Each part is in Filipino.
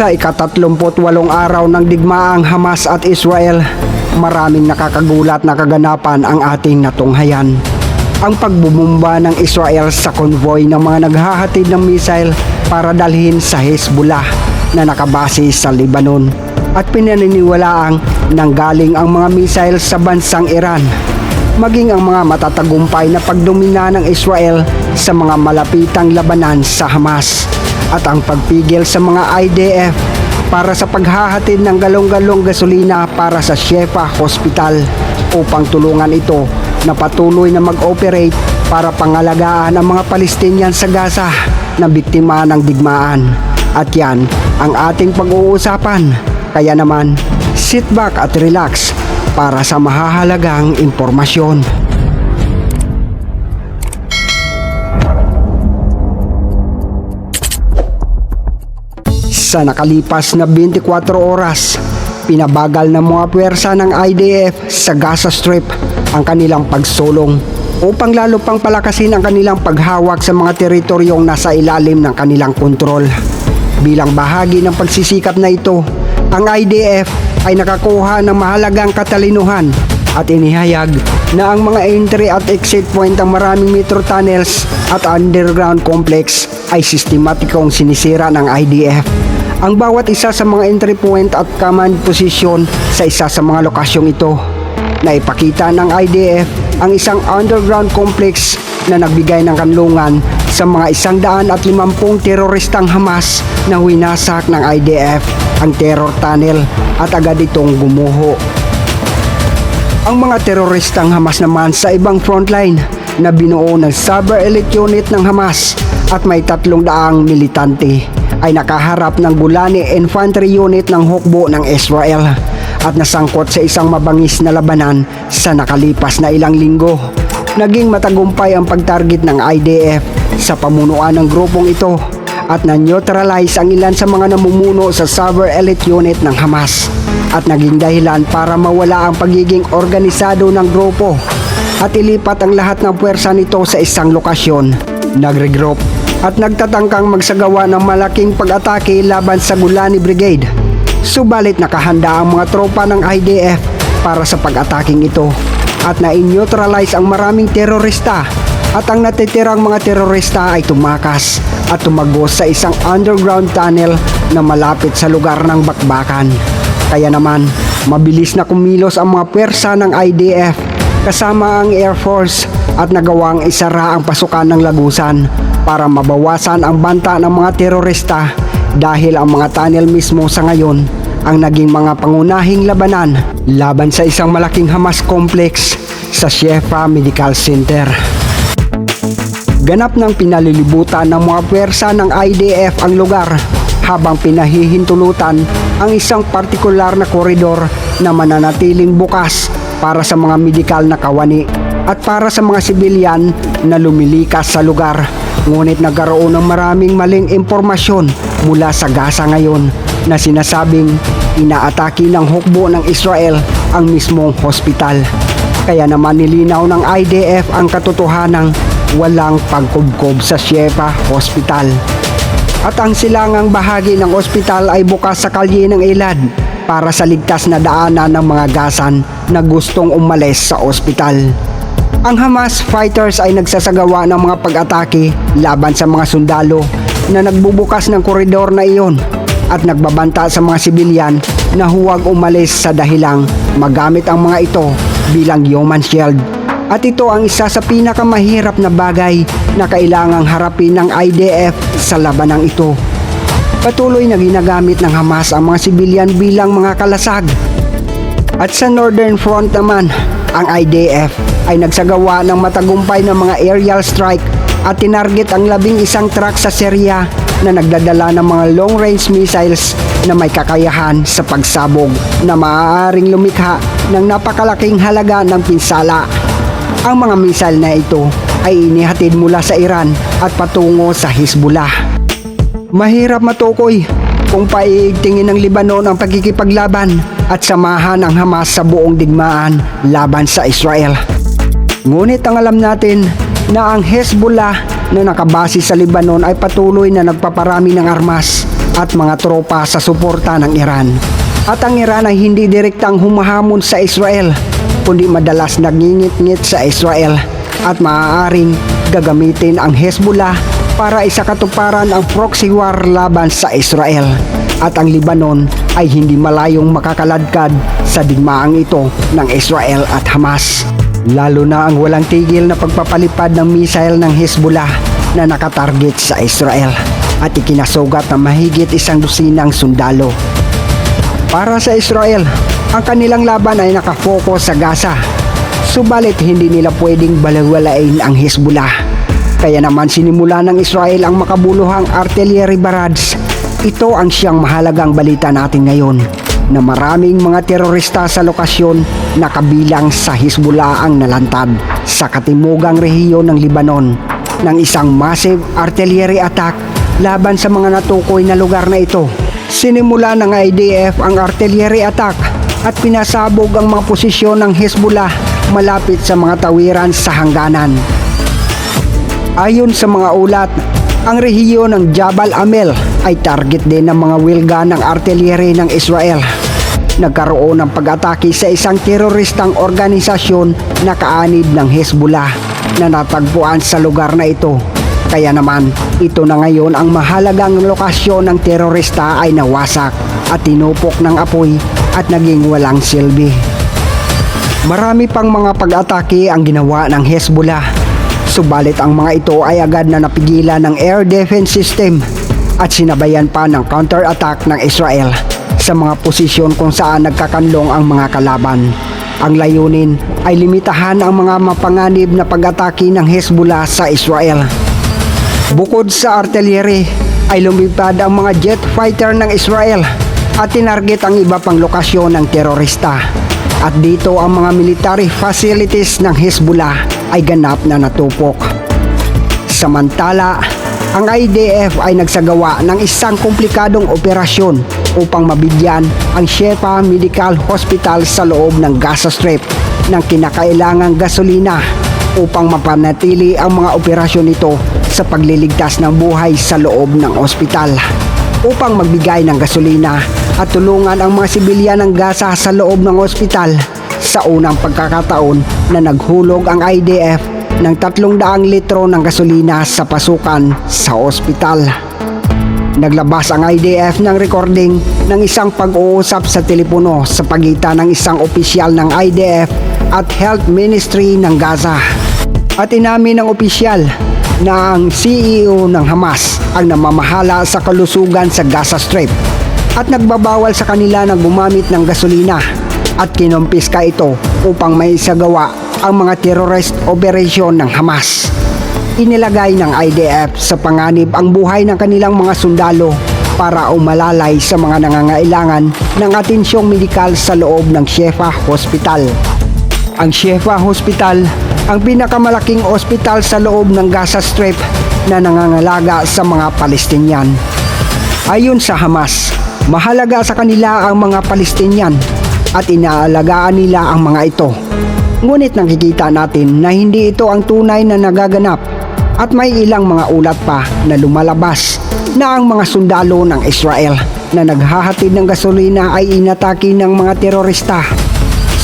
Sa ikatatlumput-walong araw ng digmaang Hamas at Israel, maraming nakakagulat na kaganapan ang ating natunghayan. Ang pagbumumba ng Israel sa konvoy ng mga naghahatid ng missile para dalhin sa Hezbollah na nakabase sa Lebanon. At pinaniniwalaang nanggaling ang mga missile sa bansang Iran maging ang mga matatagumpay na pagdomina ng Israel sa mga malapitang labanan sa Hamas at ang pagpigil sa mga IDF para sa paghahatid ng galong-galong gasolina para sa Shefa Hospital upang tulungan ito na patuloy na mag-operate para pangalagaan ang mga Palestinian sa Gaza na biktima ng digmaan. At yan ang ating pag-uusapan. Kaya naman, sit back at relax para sa mahahalagang impormasyon. Sa nakalipas na 24 oras, pinabagal ng mga puwersa ng IDF sa Gaza Strip ang kanilang pagsulong upang lalo pang palakasin ang kanilang paghawak sa mga teritoryong nasa ilalim ng kanilang kontrol. Bilang bahagi ng pagsisikap na ito, ang IDF ay nakakuha ng mahalagang katalinuhan at inihayag na ang mga entry at exit point ng maraming metro tunnels at underground complex ay sistematikong sinisira ng IDF. Ang bawat isa sa mga entry point at command position sa isa sa mga lokasyong ito na ipakita ng IDF ang isang underground complex na nagbigay ng kanlungan sa mga isang daan at limampung teroristang Hamas na winasak ng IDF ang terror tunnel at agad itong gumuho. Ang mga teroristang Hamas naman sa ibang frontline na binuo ng Cyber Elite Unit ng Hamas at may tatlong daang militante ay nakaharap ng Golani Infantry Unit ng hukbo ng Israel at nasangkot sa isang mabangis na labanan sa nakalipas na ilang linggo. Naging matagumpay ang pagtarget ng IDF sa pamunuan ng grupong ito at na-neutralize ang ilan sa mga namumuno sa Cyber Elite Unit ng Hamas at naging dahilan para mawala ang pagiging organisado ng grupo at ilipat ang lahat ng puwersa nito sa isang lokasyon. Nagregroup at nagtatangkang magsagawa ng malaking pag-atake laban sa Gulani Brigade. Subalit nakahanda ang mga tropa ng IDF para sa pag-ataking ito at na-neutralize ang maraming terorista at ang natitirang mga terorista ay tumakas at tumagos sa isang underground tunnel na malapit sa lugar ng bakbakan. Kaya naman, mabilis na kumilos ang mga pwersa ng IDF kasama ang Air Force at nagawang isara ang pasukan ng lagusan para mabawasan ang banta ng mga terorista dahil ang mga tunnel mismo sa ngayon ang naging mga pangunahing labanan laban sa isang malaking Hamas complex sa Shefa Medical Center. Ganap ng pinalilibutan ng mga pwersa ng IDF ang lugar habang pinahihintulutan ang isang partikular na koridor na mananatiling bukas para sa mga medikal na kawani at para sa mga sibilyan na lumilikas sa lugar. Ngunit nagkaroon ng maraming maling impormasyon mula sa Gaza ngayon na sinasabing inaatake ng hukbo ng Israel ang mismong hospital. Kaya naman nilinaw ng IDF ang katotohanang walang pagkubkob sa Shefa Hospital. At ang silangang bahagi ng ospital ay bukas sa kalye ng Elad para sa ligtas na daanan ng mga gasan na gustong umalis sa ospital. Ang Hamas fighters ay nagsasagawa ng mga pag-atake laban sa mga sundalo na nagbubukas ng koridor na iyon at nagbabanta sa mga sibilyan na huwag umalis sa dahilang magamit ang mga ito bilang human shield. At ito ang isa sa pinakamahirap na bagay na kailangang harapin ng IDF sa labanang ito. Patuloy na ginagamit ng Hamas ang mga sibilyan bilang mga kalasag. At sa Northern Front naman, ang IDF ay nagsagawa ng matagumpay ng mga aerial strike at tinarget ang labing isang truck sa Syria na nagdadala ng mga long-range missiles na may kakayahan sa pagsabog na maaaring lumikha ng napakalaking halaga ng pinsala. Ang mga missile na ito ay inihatid mula sa Iran at patungo sa Hezbollah. Mahirap matukoy kung paiigtingin ng Libanon ang pagkikipaglaban at samahan ang Hamas sa buong digmaan laban sa Israel. Ngunit ang alam natin na ang Hezbollah na nakabase sa Libanon ay patuloy na nagpaparami ng armas at mga tropa sa suporta ng Iran. At ang Iran ay hindi direktang humahamon sa Israel, kundi madalas nagingit-ngit sa Israel at maaaring gagamitin ang Hezbollah para isakatuparan ang proxy war laban sa Israel. At ang Libanon ay hindi malayong makakaladkad sa digmaang ito ng Israel at Hamas. Lalo na ang walang tigil na pagpapalipad ng missile ng Hezbollah na nakatarget sa Israel at ikinasugat ng mahigit isang dusinang sundalo. Para sa Israel, ang kanilang laban ay nakafocus sa Gaza. Subalit hindi nila pwedeng balawalain ang Hezbollah. Kaya naman sinimula ng Israel ang makabuluhang artillery barrage. Ito ang siyang mahalagang balita natin ngayon na maraming mga terorista sa lokasyon na kabilang sa Hezbollah ang nalantad sa katimugang rehiyon ng Libanon ng isang massive artillery attack laban sa mga natukoy na lugar na ito. Sinimula ng IDF ang artillery attack at pinasabog ang mga posisyon ng Hezbollah malapit sa mga tawiran sa hangganan. Ayon sa mga ulat, ang rehiyon ng Jabal Amel ay target din ng mga wilga ng artillery ng Israel. Nagkaroon ng pag-atake sa isang teroristang organisasyon na kaanib ng Hezbollah na natagpuan sa lugar na ito. Kaya naman, ito na ngayon ang mahalagang lokasyon ng terorista ay nawasak at tinupok ng apoy at naging walang silbi. Marami pang mga pag-atake ang ginawa ng Hezbollah. Subalit ang mga ito ay agad na napigilan ng air defense system at sinabayan pa ng counter-attack ng Israel sa mga posisyon kung saan nagkakanlong ang mga kalaban. Ang layunin ay limitahan ang mga mapanganib na pag-atake ng Hezbollah sa Israel. Bukod sa artillery, ay lumipad ang mga jet fighter ng Israel at tinarget ang iba pang lokasyon ng terorista. At dito ang mga military facilities ng Hezbollah ay ganap na natupok. Samantala, ang IDF ay nagsagawa ng isang komplikadong operasyon upang mabigyan ang Shefa Medical Hospital sa loob ng Gaza Strip ng kinakailangang gasolina upang mapanatili ang mga operasyon nito sa pagliligtas ng buhay sa loob ng ospital upang magbigay ng gasolina at tulungan ang mga sibilyan ng Gaza sa loob ng ospital sa unang pagkakataon na naghulog ang IDF ng 300 litro ng gasolina sa pasukan sa ospital. Naglabas ang IDF ng recording ng isang pag-uusap sa telepono sa pagitan ng isang opisyal ng IDF at Health Ministry ng Gaza. At inamin ng opisyal na ang CEO ng Hamas ang namamahala sa kalusugan sa Gaza Strip at nagbabawal sa kanila na gumamit ng gasolina at kinumpiska ito upang may isagawa ang mga terrorist operation ng Hamas. Inilagay ng IDF sa panganib ang buhay ng kanilang mga sundalo para umalalay sa mga nangangailangan ng atensyong medikal sa loob ng Shefa Hospital. Ang Shefa Hospital ang pinakamalaking ospital sa loob ng Gaza Strip na nangangalaga sa mga Palestinian. Ayon sa Hamas, mahalaga sa kanila ang mga Palestinian at inaalagaan nila ang mga ito. Ngunit nakikita natin na hindi ito ang tunay na nagaganap at may ilang mga ulat pa na lumalabas na ang mga sundalo ng Israel na naghahatid ng gasolina ay inatake ng mga terorista.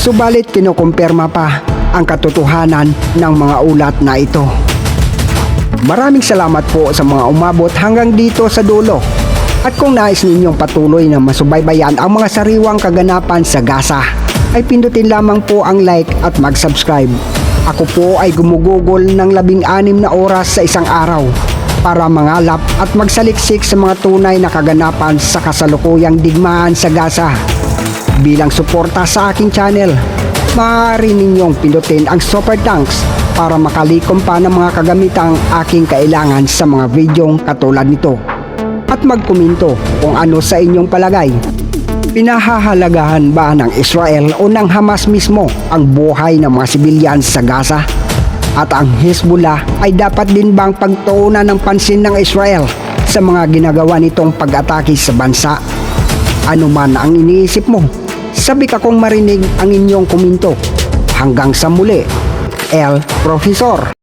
Subalit kinukumpirma pa ang katotohanan ng mga ulat na ito. Maraming salamat po sa mga umabot hanggang dito sa dulo. At kung nais ninyong patuloy na masubaybayan ang mga sariwang kaganapan sa Gaza, ay pindutin lamang po ang like at mag-subscribe. Ako po ay gumugugol ng labing anim na oras sa isang araw para mangalap at magsaliksik sa mga tunay na kaganapan sa kasalukuyang digmaan sa Gaza. Bilang suporta sa aking channel, maaari ninyong pindutin ang super thanks para makalikom pa ng mga kagamitang aking kailangan sa mga videong katulad nito. At magkomento kung ano sa inyong palagay. Pinahahalagahan ba ng Israel o ng Hamas mismo ang buhay ng mga sibilyan sa Gaza? At ang Hezbollah ay dapat din bang pagtuunan ng pansin ng Israel sa mga ginagawa nitong pag-atake sa bansa? Ano man ang iniisip mo? Sabi ka kong marinig ang inyong komento. Hanggang sa muli, El Profesor.